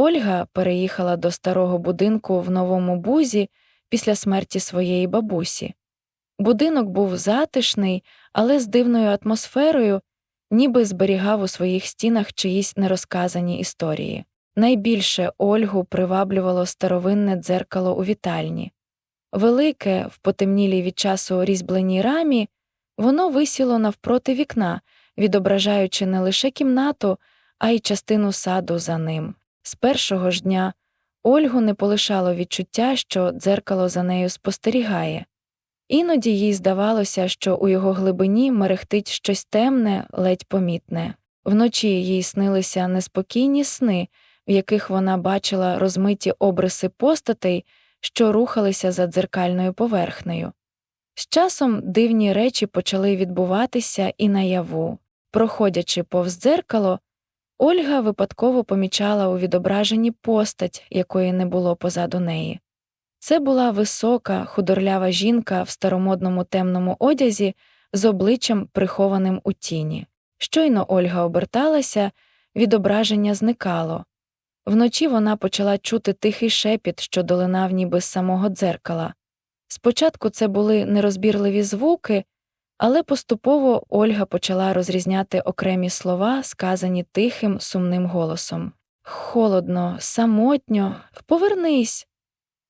Ольга переїхала до старого будинку в новому бузі після смерті своєї бабусі. Будинок був затишний, але з дивною атмосферою, ніби зберігав у своїх стінах чиїсь нерозказані історії. Найбільше Ольгу приваблювало старовинне дзеркало у вітальні. Велике, в потемнілій від часу різьбленій рамі, воно висіло навпроти вікна, відображаючи не лише кімнату, а й частину саду за ним. З першого ж дня Ольгу не полишало відчуття, що дзеркало за нею спостерігає. Іноді їй здавалося, що у його глибині мерехтить щось темне, ледь помітне. Вночі їй снилися неспокійні сни, в яких вона бачила розмиті обриси постатей, що рухалися за дзеркальною поверхнею. З часом дивні речі почали відбуватися і наяву. Проходячи повз дзеркало, Ольга випадково помічала у відображенні постать, якої не було позаду неї. Це була висока, худорлява жінка в старомодному темному одязі з обличчям прихованим у тіні. Щойно Ольга оберталася, відображення зникало. Вночі вона почала чути тихий шепіт, що долинав ніби з самого дзеркала. Спочатку це були нерозбірливі звуки, але поступово Ольга почала розрізняти окремі слова, сказані тихим, сумним голосом. Холодно, самотньо, повернись.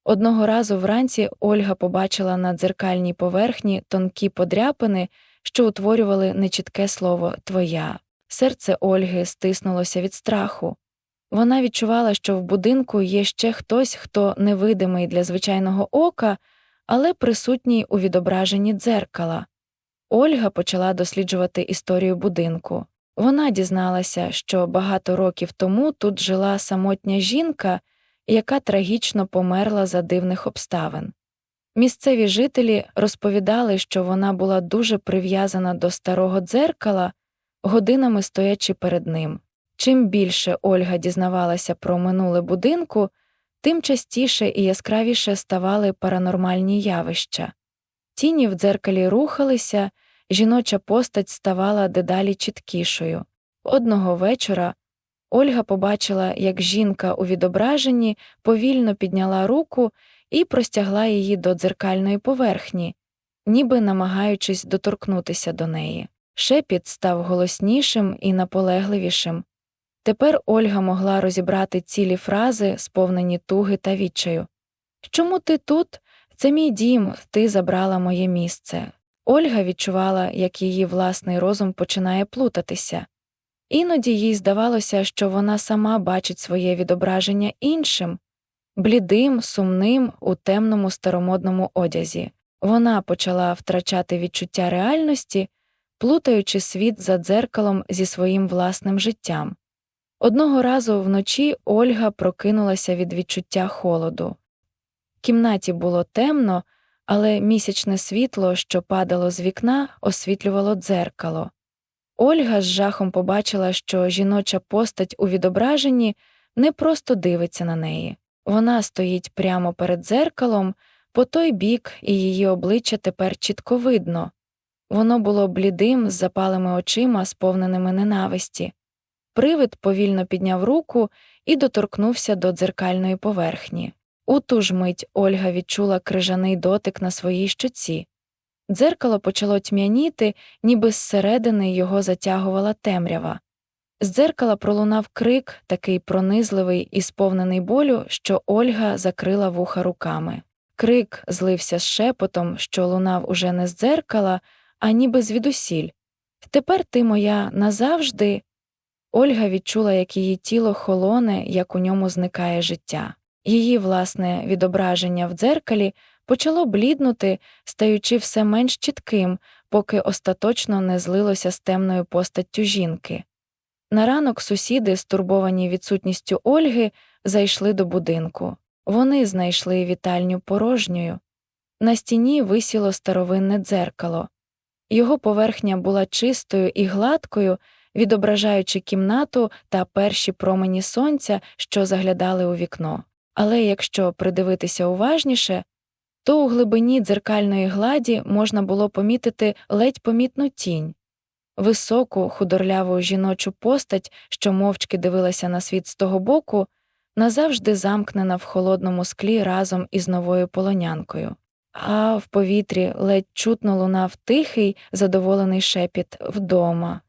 Одного разу вранці Ольга побачила на дзеркальній поверхні тонкі подряпини, що утворювали нечітке слово Твоя. Серце Ольги стиснулося від страху. Вона відчувала, що в будинку є ще хтось, хто невидимий для звичайного ока, але присутній у відображенні дзеркала. Ольга почала досліджувати історію будинку. Вона дізналася, що багато років тому тут жила самотня жінка, яка трагічно померла за дивних обставин. Місцеві жителі розповідали, що вона була дуже прив'язана до старого дзеркала, годинами стоячи перед ним. Чим більше Ольга дізнавалася про минуле будинку, тим частіше і яскравіше ставали паранормальні явища. Тіні в дзеркалі рухалися, жіноча постать ставала дедалі чіткішою. Одного вечора Ольга побачила, як жінка у відображенні повільно підняла руку і простягла її до дзеркальної поверхні, ніби намагаючись доторкнутися до неї. Шепіт став голоснішим і наполегливішим. Тепер Ольга могла розібрати цілі фрази, сповнені туги та відчаю. Чому ти тут? Це мій дім, ти забрала моє місце. Ольга відчувала, як її власний розум починає плутатися. Іноді їй здавалося, що вона сама бачить своє відображення іншим, блідим, сумним, у темному старомодному одязі. Вона почала втрачати відчуття реальності, плутаючи світ за дзеркалом зі своїм власним життям. Одного разу вночі Ольга прокинулася від відчуття холоду. Кімнаті було темно, але місячне світло, що падало з вікна, освітлювало дзеркало. Ольга з жахом побачила, що жіноча постать у відображенні не просто дивиться на неї, вона стоїть прямо перед дзеркалом, по той бік, і її обличчя тепер чітко видно. Воно було блідим, з запалими очима, сповненими ненависті. Привид повільно підняв руку і доторкнувся до дзеркальної поверхні. У ту ж мить Ольга відчула крижаний дотик на своїй щоці. Дзеркало почало тьмяніти, ніби зсередини його затягувала темрява. З дзеркала пролунав крик, такий пронизливий і сповнений болю, що Ольга закрила вуха руками. Крик злився з шепотом, що лунав уже не з дзеркала, а ніби звідусіль. Тепер ти моя назавжди. Ольга відчула, як її тіло холоне, як у ньому зникає життя. Її власне відображення в дзеркалі почало бліднути, стаючи все менш чітким, поки остаточно не злилося з темною постаттю жінки. На ранок сусіди, стурбовані відсутністю Ольги, зайшли до будинку. Вони знайшли вітальню порожньою. На стіні висіло старовинне дзеркало. Його поверхня була чистою і гладкою, відображаючи кімнату та перші промені сонця, що заглядали у вікно. Але якщо придивитися уважніше, то у глибині дзеркальної гладі можна було помітити ледь помітну тінь, високу, худорляву жіночу постать, що мовчки дивилася на світ з того боку, назавжди замкнена в холодному склі разом із новою полонянкою, а в повітрі ледь чутно лунав тихий, задоволений шепіт вдома.